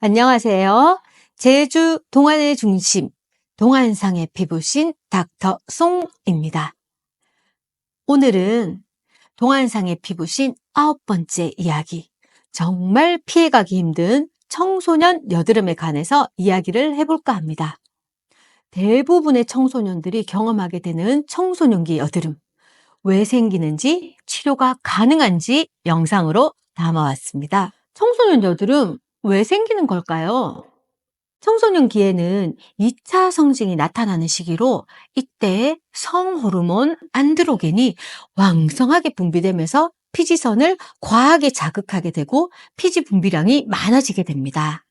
안녕하세요. 제주 동안의 중심, 동안상의 피부신 닥터 송입니다. 오늘은 동안상의 피부신 아홉 번째 이야기, 정말 피해가기 힘든 청소년 여드름에 관해서 이야기를 해볼까 합니다. 대부분의 청소년들이 경험하게 되는 청소년기 여드름, 왜 생기는지, 치료가 가능한지 영상으로 담아왔습니다. 청소년 여드름 왜 생기는 걸까요? 청소년 기에는 2차 성징이 나타나는 시기로 이때 성호르몬 안드로겐이 왕성하게 분비되면서 피지선을 과하게 자극하게 되고 피지 분비량이 많아지게 됩니다.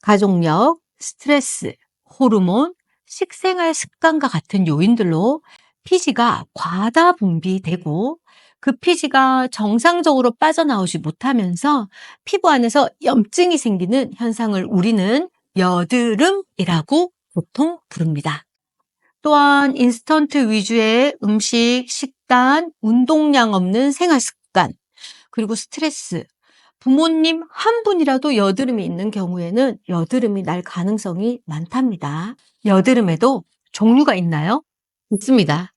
가족력, 스트레스, 호르몬, 식생활 습관과 같은 요인들로 피지가 과다 분비되고 그 피지가 정상적으로 빠져나오지 못하면서 피부 안에서 염증이 생기는 현상을 우리는 여드름이라고 보통 부릅니다. 또한 인스턴트 위주의 음식, 식단, 운동량 없는 생활 습관, 그리고 스트레스, 부모님 한 분이라도 여드름이 있는 경우에는 여드름이 날 가능성이 많답니다. 여드름에도 종류가 있나요? 있습니다.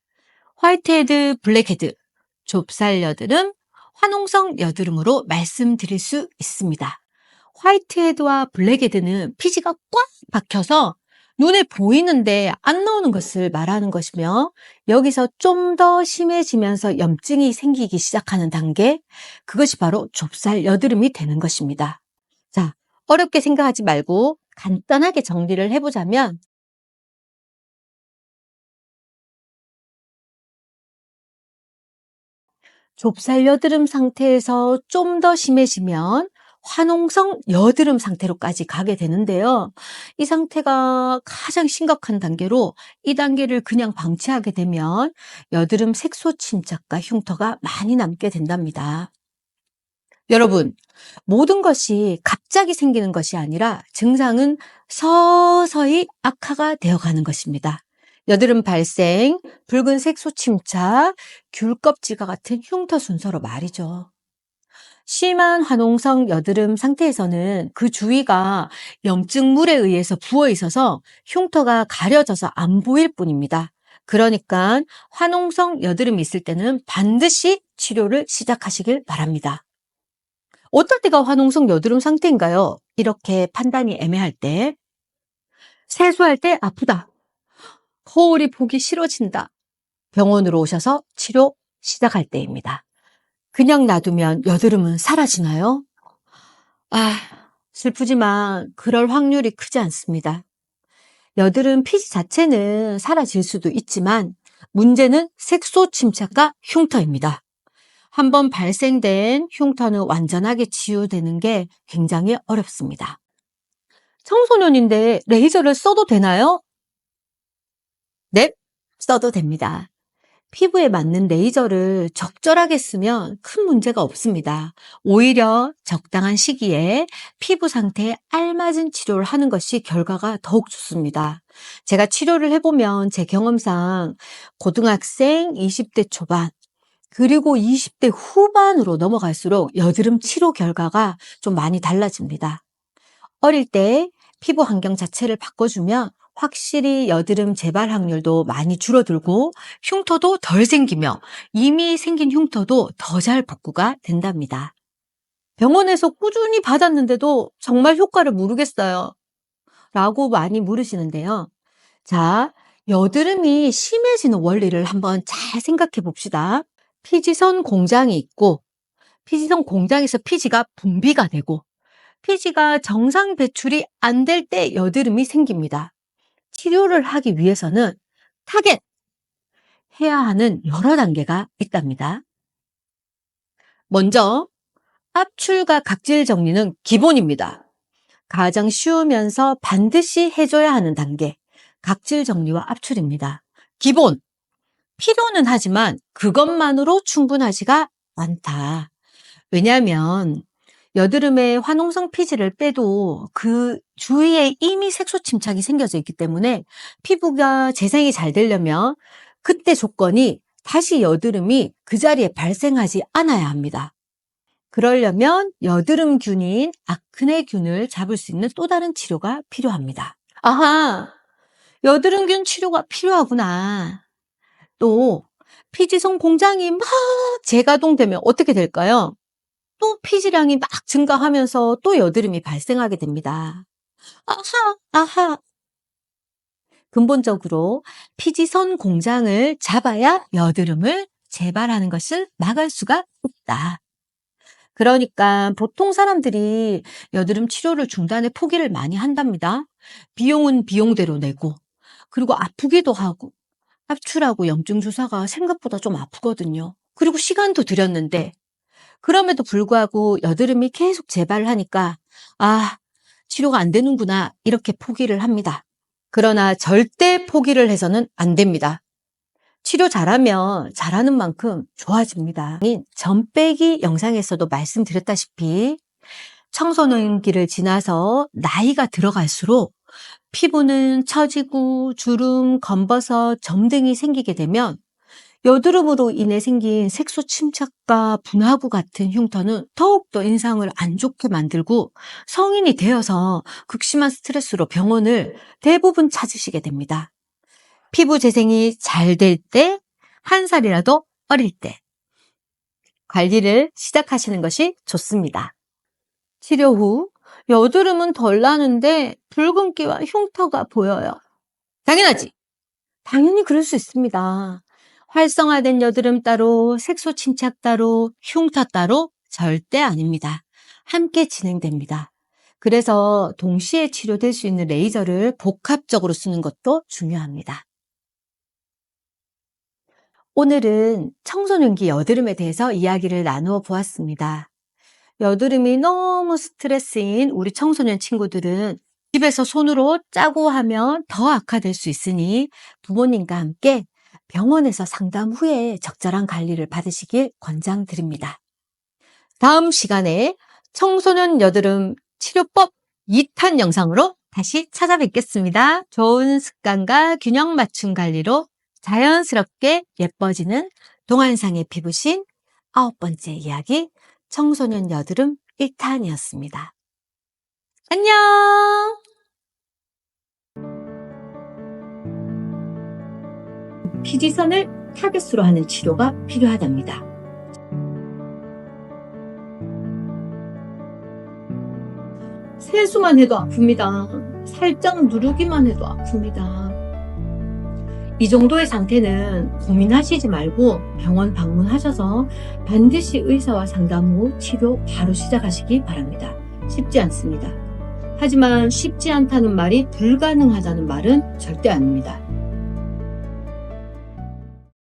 화이트헤드, 블랙헤드, 좁쌀 여드름, 화농성 여드름으로 말씀드릴 수 있습니다. 화이트헤드와 블랙헤드는 피지가 꽉 박혀서 눈에 보이는데 안 나오는 것을 말하는 것이며 여기서 좀 더 심해지면서 염증이 생기기 시작하는 단계, 그것이 바로 좁쌀 여드름이 되는 것입니다. 자, 어렵게 생각하지 말고 간단하게 정리를 해보자면 좁쌀 여드름 상태에서 좀 더 심해지면 화농성 여드름 상태로까지 가게 되는데요. 이 상태가 가장 심각한 단계로 이 단계를 그냥 방치하게 되면 여드름 색소 침착과 흉터가 많이 남게 된답니다. 여러분, 모든 것이 갑자기 생기는 것이 아니라 증상은 서서히 악화가 되어가는 것입니다. 여드름 발생, 붉은 색소 침착, 귤 껍질과 같은 흉터 순서로 말이죠. 심한 화농성 여드름 상태에서는 그 주위가 염증물에 의해서 부어 있어서 흉터가 가려져서 안 보일 뿐입니다. 그러니까 화농성 여드름이 있을 때는 반드시 치료를 시작하시길 바랍니다. 어떨 때가 화농성 여드름 상태인가요? 이렇게 판단이 애매할 때, 세수할 때 아프다. 거울이 보기 싫어진다. 병원으로 오셔서 치료 시작할 때입니다. 그냥 놔두면 여드름은 사라지나요? 아, 슬프지만 그럴 확률이 크지 않습니다. 여드름 피지 자체는 사라질 수도 있지만 문제는 색소 침착과 흉터입니다. 한번 발생된 흉터는 완전하게 치유되는 게 굉장히 어렵습니다. 청소년인데 레이저를 써도 되나요? 네, 써도 됩니다. 피부에 맞는 레이저를 적절하게 쓰면 큰 문제가 없습니다. 오히려 적당한 시기에 피부 상태에 알맞은 치료를 하는 것이 결과가 더욱 좋습니다. 제가 치료를 해보면 제 경험상 고등학생 20대 초반, 그리고 20대 후반으로 넘어갈수록 여드름 치료 결과가 좀 많이 달라집니다. 어릴 때 피부 환경 자체를 바꿔주면 확실히 여드름 재발 확률도 많이 줄어들고 흉터도 덜 생기며 이미 생긴 흉터도 더 잘 복구가 된답니다. 병원에서 꾸준히 받았는데도 정말 효과를 모르겠어요. 라고 많이 물으시는데요. 자, 여드름이 심해지는 원리를 한번 잘 생각해 봅시다. 피지선 공장이 있고, 피지선 공장에서 피지가 분비가 되고, 피지가 정상 배출이 안 될 때 여드름이 생깁니다. 치료를 하기 위해서는 타겟 해야 하는 여러 단계가 있답니다. 먼저 압출과 각질 정리는 기본입니다. 가장 쉬우면서 반드시 해줘야 하는 단계 각질 정리와 압출입니다. 기본 필요는 하지만 그것만으로 충분하지가 않다. 왜냐하면 여드름에 화농성 피지를 빼도 그 주위에 이미 색소 침착이 생겨져 있기 때문에 피부가 재생이 잘 되려면 그때 조건이 다시 여드름이 그 자리에 발생하지 않아야 합니다. 그러려면 여드름균인 아크네균을 잡을 수 있는 또 다른 치료가 필요합니다. 아하, 여드름균 치료가 필요하구나. 또 피지성 공장이 막 재가동되면 어떻게 될까요? 또 피지량이 막 증가하면서 또 여드름이 발생하게 됩니다. 아하, 아하. 근본적으로 피지선 공장을 잡아야 여드름을 재발하는 것을 막을 수가 있다. 그러니까 보통 사람들이 여드름 치료를 중단에 포기를 많이 한답니다. 비용은 비용대로 내고, 그리고 아프기도 하고, 합출하고 염증 주사가 생각보다 좀 아프거든요. 그리고 시간도 들였는데, 그럼에도 불구하고 여드름이 계속 재발하니까, 아, 치료가 안 되는구나, 이렇게 포기를 합니다. 그러나 절대 포기를 해서는 안 됩니다. 치료 잘하면 잘하는 만큼 좋아집니다. 점 빼기 영상에서도 말씀드렸다시피 청소년기를 지나서 나이가 들어갈수록 피부는 처지고 주름, 검버섯, 점 등이 생기게 되면 여드름으로 인해 생긴 색소 침착과 분화구 같은 흉터는 더욱더 인상을 안 좋게 만들고 성인이 되어서 극심한 스트레스로 병원을 대부분 찾으시게 됩니다. 피부 재생이 잘 될 때, 한 살이라도 어릴 때 관리를 시작하시는 것이 좋습니다. 치료 후 여드름은 덜 나는데 붉은기와 흉터가 보여요. 당연하지. 당연히 그럴 수 있습니다. 활성화된 여드름 따로, 색소 침착 따로, 흉터 따로 절대 아닙니다. 함께 진행됩니다. 그래서 동시에 치료될 수 있는 레이저를 복합적으로 쓰는 것도 중요합니다. 오늘은 청소년기 여드름에 대해서 이야기를 나누어 보았습니다. 여드름이 너무 스트레스인 우리 청소년 친구들은 집에서 손으로 짜고 하면 더 악화될 수 있으니 부모님과 함께 병원에서 상담 후에 적절한 관리를 받으시길 권장드립니다. 다음 시간에 청소년 여드름 치료법 2탄 영상으로 다시 찾아뵙겠습니다. 좋은 습관과 균형 맞춤 관리로 자연스럽게 예뻐지는 동안상의 피부신 아홉 번째 이야기 청소년 여드름 1탄이었습니다. 안녕! 피지선을 타겟으로 하는 치료가 필요하답니다. 세수만 해도 아픕니다. 살짝 누르기만 해도 아픕니다. 이 정도의 상태는 고민하시지 말고 병원 방문하셔서 반드시 의사와 상담 후 치료 바로 시작하시기 바랍니다. 쉽지 않습니다. 하지만 쉽지 않다는 말이 불가능하다는 말은 절대 아닙니다.